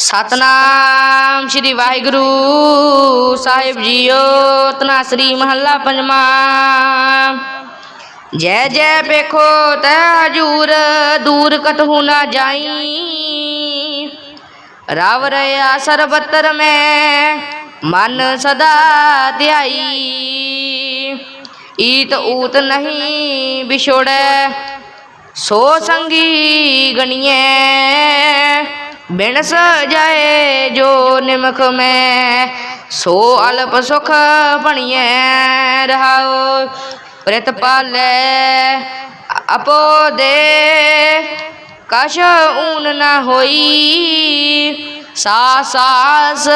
ਸਤਨਾਮ ਸ੍ਰੀ ਵਾਹਿਗੁਰੂ ਸਾਹਿਬ ਜੀਓ ਤਨਾਸਰੀ ਮਹੱਲਾ ਪੰਜਵਾਂ। ਜੈ ਜੈ ਵੇਖੋ ਤੈ ਹਜੂਰ, ਦੂਰ ਕਤਹੂ ਨਾ ਜਾਈ। ਰਵ ਰਿਆ ਸਰਬਤਰ ਮੈਂ, ਮਨ ਸਦਾ ਧਿਆਈ। ਈਤ ਊਤ ਨਹੀਂ ਵਿਛੋੜੈ, ਸੋ ਸੰਗੀ ਗਣੀਐ। ਬਿਨ ਸਜਾਏ ਜੋ ਨਿਮਖ ਮੈਂ, ਸੋ ਅਲਪ ਸੁਖ ਬਣੀਐ ਰਹਾਉ, ਪ੍ਰਿਤ ਪਾਲੈ ਆਪੋ ਦੇ ਕਛ ਊਨ ਨਾ ਹੋਈ ਸਾ ਸਾਸ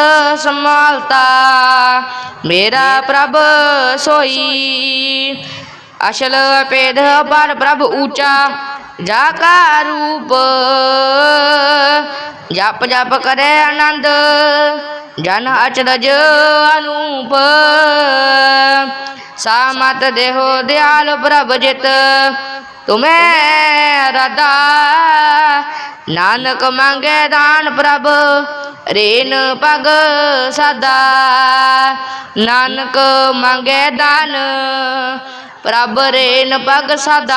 ਸੰਭਾਲਤਾ, ਮੇਰਾ ਪ੍ਰਭ ਸੋਈ। ਅਸ਼ਲ ਪੇਧ ਪਰ ਪ੍ਰਭ ਊਚਾ ਜਾ ਕਾ ਰੂਪ, ਜਪ ਜਪ ਕਰੇ ਆਨੰਦ, ਜਨ ਅਚਰਜ ਅਨੂਪ। ਸਾਮਤ ਦੇਹੋ ਦਿਆਲ ਪ੍ਰਭ ਜਿਤ, ਤੁਮੈ ਰਦਾ ਨਾਨਕ ਮੰਗੇ ਦਾਨ ਪ੍ਰਭ, ਰੇਨ ਪਗ ਸਦਾ। ਨਾਨਕ ਮੰਗੇ ਦਾਨ ਪ੍ਰਭ ਰੇਨ ਪਗ ਸਦਾ।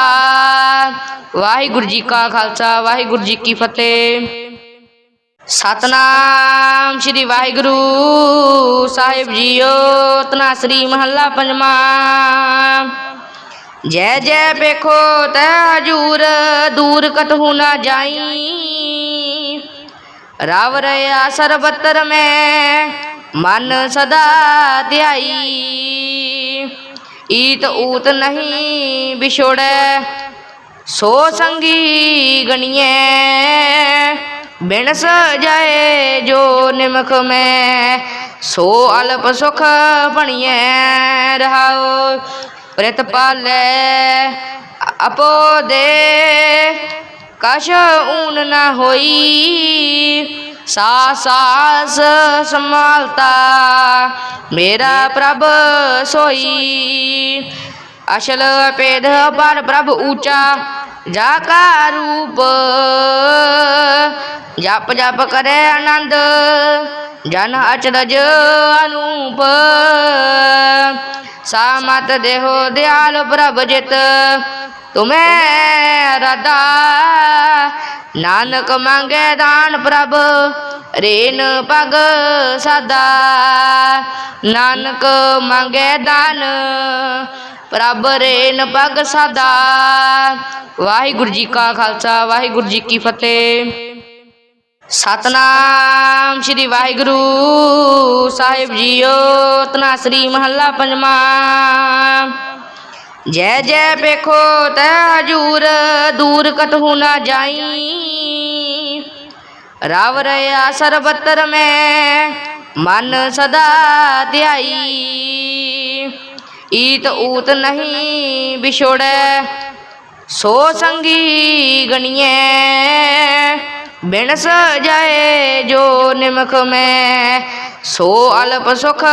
ਵਾਹਿਗੁਰੂ ਜੀ ਕਾ ਖਾਲਸਾ, ਵਾਹਿਗੁਰੂ ਜੀ ਕੀ ਫਤਿਹ। ਸਤਨਾਮ ਸ੍ਰੀ ਵਾਹਿਗੁਰੂ ਸਾਹਿਬ ਜੀਓ ਤਨਾਸਰੀ ਮਹੱਲਾ ਪੰਜਵਾਂ। ਜੈ ਜੈ ਵੇਖੋ ਤੈ ਹਜੂਰ, ਦੂਰ ਕਤਹੂ ਨਾ ਜਾਈ। ਰਵ ਰਿਆ ਸਰਬਤਰ ਮੈਂ, ਮਨ ਸਦਾ ਧਿਆਈ। ਈਤ ਊਤ ਨਹੀਂ ਵਿਛੋੜੈ, ਸੋ ਸੰਗੀ ਗਣੀਐ। ਬਿਨ ਸਜਾਏ ਜੋ ਨਿਮਖ ਮੈਂ, ਸੋ ਅਲਪ ਸੁਖ ਬਣੀਐ ਰਹਾਉ। ਪ੍ਰਿਤ ਪਾਲੈ ਆਪੋ ਦੇ, ਕਛ ਊਨ ਨਾ ਹੋਈ। ਸਾ ਸਾਸ ਸੰਭਾਲਤਾ ਮੇਰਾ ਪ੍ਰਭ ਸੋਈ। ਅਸ਼ਲ ਪੇਧ ਪਰ ਪ੍ਰਭ ਊਚਾ ਜਾ ਕਾ ਰੂਪ ਜਪ ਜਪ ਕਰੇ ਆਨੰਦ ਜਨ ਅਚਰਜ ਅਨੂਪ। ਸਾਮਤ ਦੇਹੋ ਦਿਆਲ ਪ੍ਰਭ ਜਿਤ ਤੁਮੈ ਰਦਾ ਨਾਨਕ ਮੰਗੇ ਦਾਨ ਪ੍ਰਭ, ਰੇਨ ਪਗ ਸਦਾ। ਨਾਨਕ ਮੰਗੇ ਦਾਨ ਪ੍ਰਭ, ਰੇਨ ਪਗ ਸਦਾ। ਵਾਹਿਗੁਰੂ ਜੀ ਕਾ ਖਾਲਸਾ, ਵਾਹਿਗੁਰੂ ਜੀ ਕੀ ਫਤਿਹ। ਸਤਨਾਮ ਸ੍ਰੀ ਵਾਹਿਗੁਰੂ ਸਾਹਿਬ ਜੀਓ ਤਨਾਸਰੀ ਮਹੱਲਾ ਪੰਜਵਾਂ। ਜੈ ਜੈ ਵੇਖੋ ਤੈ ਹਜੂਰ, ਦੂਰ ਕਤਹੂ ਨਾ ਜਾਈ। ਰਵ ਰਿਆ ਸਰਬਤਰ ਮੈਂ, ਮਨ ਸਦਾ ਧਿਆਈ। ਈਤ ਊਤ ਨਹੀਂ ਵਿਛੋੜੈ, ਸੋ ਸੰਗੀ ਗਣੀਐ। ਬਿਨ ਜਾਏ ਜੋ ਨਿਮਖ ਮੈਂ, ਸੋ ਅਲਪ ਸੁਖ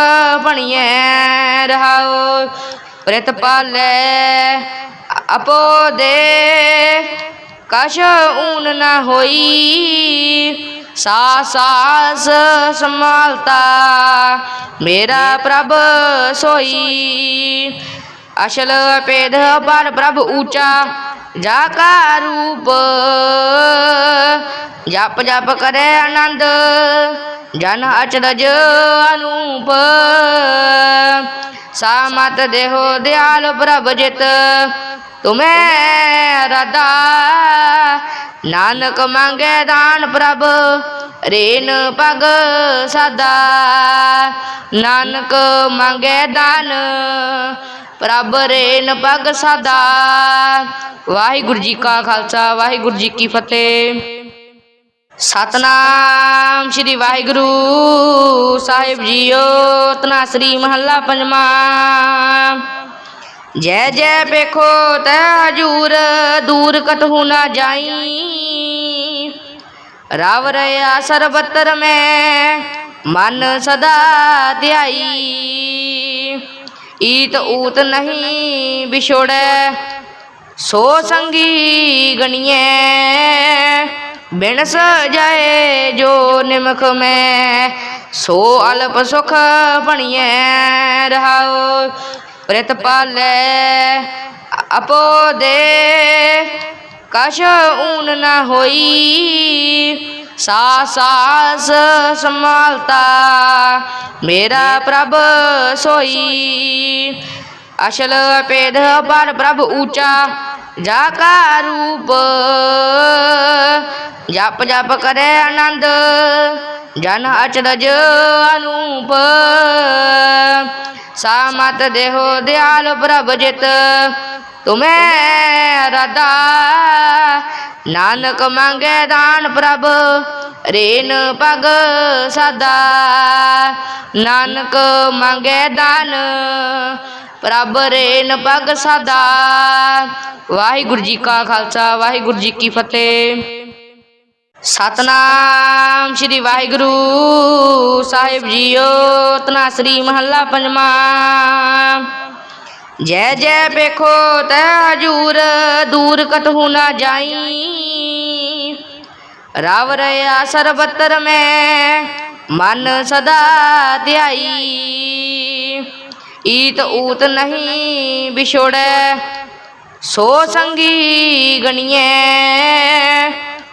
ਬਣੀਐ ਰਹਾਉ ਪ੍ਰਿਤ ਪਾਲੈ ਆਪੋ ਦੇ ਕਛ ਊਨ ਨਾ ਹੋਈ ਸਾ ਸਾਸ ਸੰਭਾਲਤਾ, ਮੇਰਾ ਪ੍ਰਭ ਸੋਈ। ਅਸ਼ਲ ਪੇਧ ਪਰ ਪ੍ਰਭ ਊਚਾ, ਜਾ ਕਾ ਰੂਪ, ਜਪ ਜਪ ਕਰੇ ਆਨੰਦ। ਜਨ ਅਚਰਜ ਅਨੂਪ। ਸਾਮਤ ਦੇਹੋ ਦਿਆਲ ਪ੍ਰਭ ਜਿਤ। ਤੁਮੈ ਰਦਾ ਨਾਨਕ ਮੰਗੇ ਦਾਨ ਪ੍ਰਭ, ਰੇਨ ਪਗ ਸਦਾ। ਨਾਨਕ ਮੰਗੇ ਦਾਨ ਪ੍ਰਭ, ਰੇਨ ਪਗ ਸਦਾ। ਵਾਹਿਗੁਰੂ ਜੀ ਕਾ ਖਾਲਸਾ, ਵਾਹਿਗੁਰੂ ਜੀ ਕੀ ਫਤਿਹ। ਸਤਨਾਮ ਸ੍ਰੀ ਵਾਹਿਗੁਰੂ ਸਾਹਿਬ ਜੀਓ ਤਨਾਸਰੀ ਮਹੱਲਾ ਪੰਜਵਾਂ। ਜੈ ਜੈ ਵੇਖੋ ਤੈ ਹਜੂਰ, ਦੂਰ ਕਤਹੂ ਨਾ ਜਾਈ। ਰਵ ਰਿਆ ਸਰਬਤਰ ਮੈਂ, ਮਨ ਸਦਾ ਧਿਆਈ। ਈਤ ਊਤ ਨਹੀਂ ਵਿਛੋੜੈ, ਸੋ ਸੰਗੀ ਗਣੀਐ। ਬਿਨ ਸਜਾਏ ਜੋ ਨਿਮਖ ਮੈਂ, ਸੋ ਅਲਪ ਸੁਖ ਬਣੀਐ ਰਹਾਉ। ਪ੍ਰਿਤ ਪਾਲੈ ਆਪੋ ਦੇ ਕਛ ਊਨ ਨ ਹੋਈ। ਸਾ ਸਾਸ ਸੰਭਾਲਤਾ ਮੇਰਾ ਪ੍ਰਭ ਸੋਈ। ਅਸ਼ਲ ਪੇਧ ਪਰ ਪ੍ਰਭ ਊਚਾ ਜਾ ਕਾ ਰੂਪ, ਜਪ ਜਪ ਕਰੇ ਆਨੰਦ, ਜਨ ਅਚਰਜ ਅਨੂਪ। ਸਾਮਤ ਦੇਹੋ ਦਿਆਲ ਪ੍ਰਭ ਜਿਤ, ਤੁਮੈ ਰਦਾ ਨਾਨਕ ਮੰਗੇ ਦਾਨ ਪ੍ਰਭ, ਰੇਨ ਪਗ ਸਦਾ। ਨਾਨਕ ਮੰਗੇ ਦਾਨ ਪ੍ਰਭ ਰੇਨ ਪਗ ਸਦਾ। ਵਾਹਿਗੁਰੂ ਜੀ ਕਾ ਖਾਲਸਾ, ਵਾਹਿਗੁਰੂ ਜੀ ਕੀ ਫਤਿਹ। ਸਤਨਾਮ ਸ੍ਰੀ ਵਾਹਿਗੁਰੂ ਸਾਹਿਬ ਜੀਓ, ਤਨਾ ਸ੍ਰੀ ਮਹੱਲਾ ਪੰਜਵਾਂ। ਜੈ ਜੈ ਵੇਖੋ ਤੈ ਹਜੂਰ, ਦੂਰ ਕਟਹੂ ਨਾ ਜਾਈ। ਰਵ ਰਿਆ ਸਰਬਤਰ ਮੈਂ, ਮਨ ਸਦਾ ਧਿਆਈ। ਈਤ ਊਤ ਨਹੀਂ ਵਿਛੋੜੈ, ਸੋ ਸੰਗੀ ਗਣੀਐ।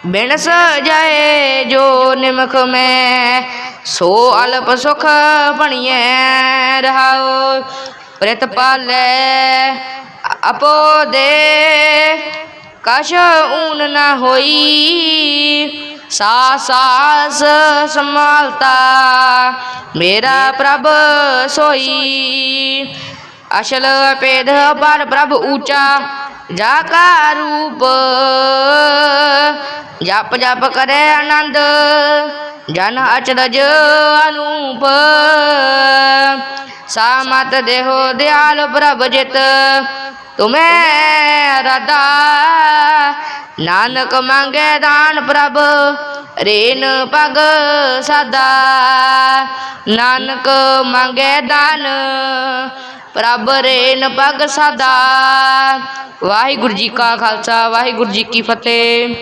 ਬਿਨ ਸਜਾਏ ਜੋ ਨਿਮਖ ਮੈਂ, ਸੋ ਅਲਪ ਸੁਖ ਬਣੀਐ ਰਹਾਉ। ਪ੍ਰਿਤ ਪਾਲੈ ਆਪੋ ਦੇ ਕਛ ਊਨ ਨਾ ਹੋਈ ਸਾ ਸਾਸ ਸੰਭਾਲਤਾ ਮੇਰਾ ਪ੍ਰਭ ਸੋਈ। ਅਸ਼ਲ ਪੇਧ ਪਰ ਪ੍ਰਭ ਊਚਾ ਜਾ ਕਾ ਰੂਪ ਜਪ ਜਪ ਕਰੇ ਆਨੰਦ ਜਨ ਅਚਰਜ ਅਨੂਪ। ਸਾਮਤ ਦੇਹੋ ਦਿਆਲ ਪ੍ਰਭ ਜਿਤ ਤੁਮੈ ਰਦਾ ਨਾਨਕ ਮੰਗੇ ਦਾਨ ਪ੍ਰਭ, ਰੇਨ ਪਗ ਸਦਾ। ਨਾਨਕ ਮੰਗੇ ਦਾਨ ਪ੍ਰਭ, ਰੇਨ ਪਗ ਸਦਾ। ਵਾਹਿਗੁਰੂ ਜੀ ਕਾ ਖਾਲਸਾ, ਵਾਹਿਗੁਰੂ ਜੀ ਕੀ ਫਤਿਹ।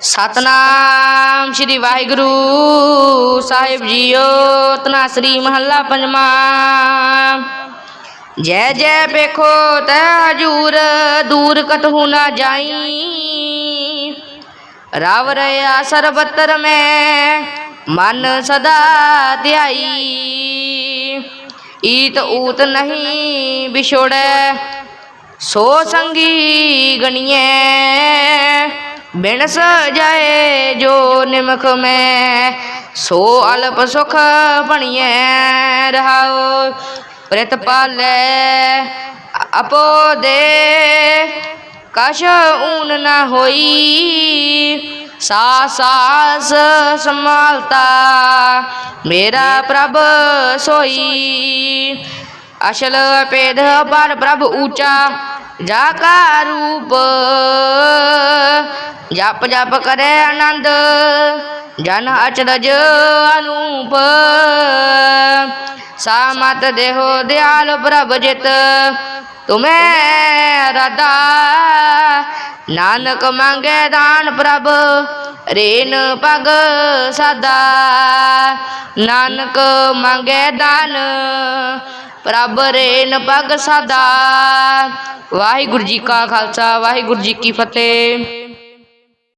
ਸਤਨਾਮ ਸ੍ਰੀ ਵਾਹਿਗੁਰੂ ਸਾਹਿਬ ਜੀਓ, ਤਨਾ ਸ੍ਰੀ ਮਹੱਲਾ ਪੰਜਵਾਂ। ਜੈ ਜੈ ਪੇਖੋ ਤੈ ਹਜੂਰ, ਦੂਰ ਕਤਹੂ ਨਾ ਜਾਈ। ਰਾਵ ਰਿਆ ਸਰਬਤਰ ਮੈਂ, ਮਨ ਸਦਾ ਧਿਆਈ। ਈਤ ਊਤ ਨਹੀਂ ਵਿਛੋੜੈ, ਸੋ ਸੰਗੀ ਗਣੀਐ। ਬਿਨ ਜਾਏ ਜੋ ਨਿਮਖ ਮੈਂ, ਸੋ ਅਲਪ ਸੁਖ ਬਣੀਐ ਰਹਾਉ। ਪ੍ਰਿਤ ਪਾਲੈ ਆਪੋ ਦੇ ਕਸ਼ ਊਨ ਨ ਹੋਈ ਸਾ ਸਾਸ ਸੰਭਾਲਤਾ। ਮੇਰਾ ਪ੍ਰਭ ਸੋਈ। ਅਸ਼ਲ ਪੇਧ ਪਰ ਪ੍ਰਭ ਊਚਾ, ਜਾ ਕਾ ਰੂਪ। ਜਪ ਜਪ ਕਰੇ ਆਨੰਦ, ਜਨ ਅਚਰਜ ਅਨੂਪ। ਸਾਮਤ ਦੇਹੋ ਦਿਆਲ ਪ੍ਰਭ ਜਿਤ, ਤੁਮੈ ਰਦਾ ਨਾਨਕ ਮੰਗੇ ਦਾਨ ਪ੍ਰਭ, ਰੇਨ ਪਗ ਸਦਾ। ਨਾਨਕ ਮੰਗੇ ਦਾਨ ਪ੍ਰਭ, ਰੇਨ ਪਗ ਸਦਾ। ਵਾਹਿਗੁਰੂ ਜੀ ਕਾ ਖਾਲਸਾ, ਵਾਹਿਗੁਰੂ ਜੀ ਕੀ ਫਤਿਹ।